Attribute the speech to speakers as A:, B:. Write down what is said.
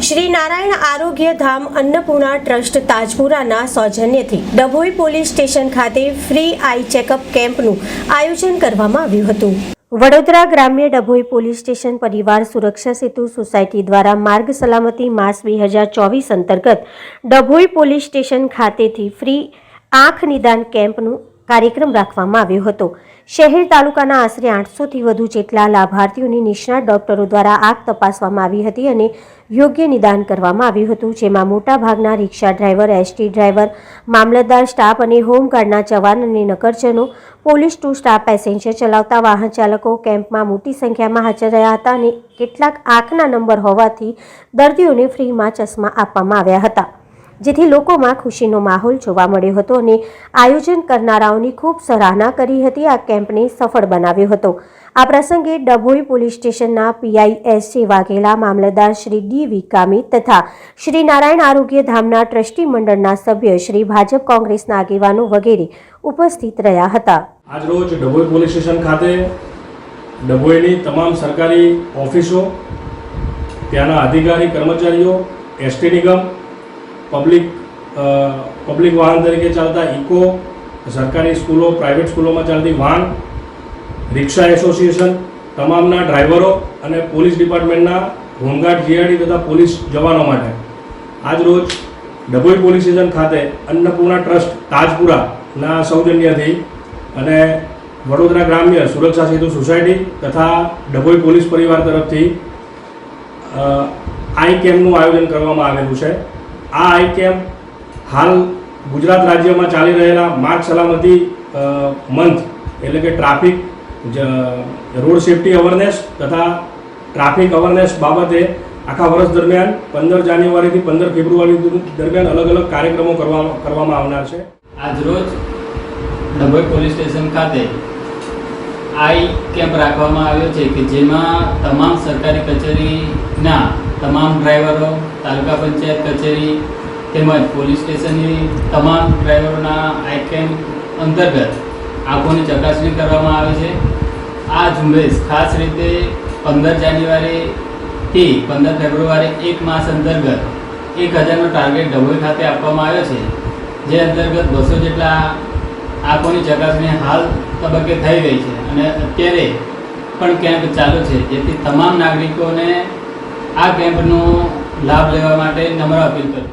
A: Shri Narayan Arogya Dham Annapurna trust તાજપુરાના સૌજન્યથી Dabhoi police station ખાતે ફ્રી આઈ ચેકઅપ કેમ્પનું આયોજન કરવામાં આવ્યું હતું. વડોદરા ગ્રામ્ય ડભોઈ પોલીસ સ્ટેશન પરિવાર સુરક્ષા સેતુ સોસાયટી દ્વારા માર્ગ સલામતી માસ બે હજાર ચોવીસ અંતર્ગત ડભોઈ પોલીસ સ્ટેશન ખાતેથી ફ્રી આંખ નિદાન કેમ્પનું કાર્યક્રમ રાખવામાં આવ્યો હતો. શહેર તાલુકાના આશરે આઠસોથી વધુ જેટલા લાભાર્થીઓની નિષ્ણાત ડોક્ટરો દ્વારા આગ તપાસવામાં આવી હતી અને યોગ્ય નિદાન કરવામાં આવ્યું હતું, જેમાં મોટાભાગના rickshaw driver, S T, driver staff અને હોમગાર્ડના જવાન અને નગરજનો, પોલીસ ટુ સ્ટાફ, પેસેન્જર ચલાવતા વાહન ચાલકો કેમ્પમાં મોટી સંખ્યામાં હાજર રહ્યા હતા અને કેટલાક આંખના નંબર હોવાથી દર્દીઓને ફ્રીમાં ચશ્મા આપવામાં આવ્યા હતા. જેથી લોકોમાં ખુશીનો માહોલ જોવા મળ્યો હતો અને આયોજન કરનારાઓની ખૂબ સરાહના કરી હતી. આ કેમ્પને સફળ બનાવ્યો હતો. આ પ્રસંગે ડભોઈ પોલીસ સ્ટેશનના પીઆઈ એસ જે વાઘેલા મામલતદાર શ્રી ડી વિકામી તથા શ્રી નારાયણ આરોગ્ય ધામના ટ્રસ્ટી મંડળના સભ્ય શ્રી ભાજપ કોંગ્રેસના આગેવાનો વગેરે ઉપસ્થિત રહ્યા હતા.
B: આજરોજ ડભોઈ પોલીસ સ્ટેશન ખાતે ડભોઈની તમામ સરકારી ઓફિસો, ત્યાંના અધિકારી કર્મચારીઓ, એસટી નિગમ પબ્લિક પબ્લિક વાહન તરીકે ચાલતા ઇકો, સરકારી સ્કૂલો પ્રાઇવેટ સ્કૂલોમાં ચાલતી વાહન, રિક્ષા એસોસિએશન તમામના ડ્રાઈવરો અને પોલીસ ડિપાર્ટમેન્ટના હોમગાર્ડ, જીઆરડી તથા પોલીસ જવાનો માટે. આજરોજ ડભોઈ પોલીસ સ્ટેશન ખાતે અન્નપૂર્ણા ટ્રસ્ટ તાજપુરાના સૌજન્યથી અને વડોદરા ગ્રામ્ય સુરક્ષા સેતુ સોસાયટી તથા ડભોઈ પોલીસ પરિવાર તરફથી આઈ કેમ્પનું આયોજન કરવામાં આવેલું છે. આ આઈ કેમ્પ હાલ ગુજરાત રાજ્યમાં ચાલી રહેલા માર્ગ સલામતી મંથ એટલે કે ટ્રાફિક રોડ સેફટી અવેરનેસ તથા ટ્રાફિક અવેરનેસ બાબતે આખા વર્ષ દરમિયાન પંદર જાન્યુઆરીથી પંદર ફેબ્રુઆરી દરમિયાન અલગ અલગ કાર્યક્રમો કરવા, કરવામાં આવનાર છે.
C: આજરોજ ડભોઈ પોલીસ સ્ટેશન ખાતે આઈ કેમ્પ રાખવામાં આવ્યો છે કે જેમાં તમામ સરકારી કચેરીના તમામ ડ્રાઈવરો, તાલુકા પંચાયત કચેરી તેમજ પોલીસ સ્ટેશનની તમામ ડ્રાઈવરોના આઈ કેમ્પ અંતર્ગત આંખોની ચકાસણી કરવામાં આવે છે. આ ઝુંબેશ ખાસ રીતે પંદર જાન્યુઆરીથી પંદર ફેબ્રુઆરી એક માસ અંતર્ગત એક હજારનો ટાર્ગેટ ડભોઈ ખાતે આપવામાં આવ્યો છે. જે અંતર્ગત બસો જેટલા આંખોની ચકાસણી હાલ તબક્કે થઈ ગઈ છે. અને અત્યારે પણ કેમ્પ ચાલુ છે, જેથી તમામ નાગરિકોને આ કેમ્પનો લાભ લેવા માટે નમ્ર અપીલ કરું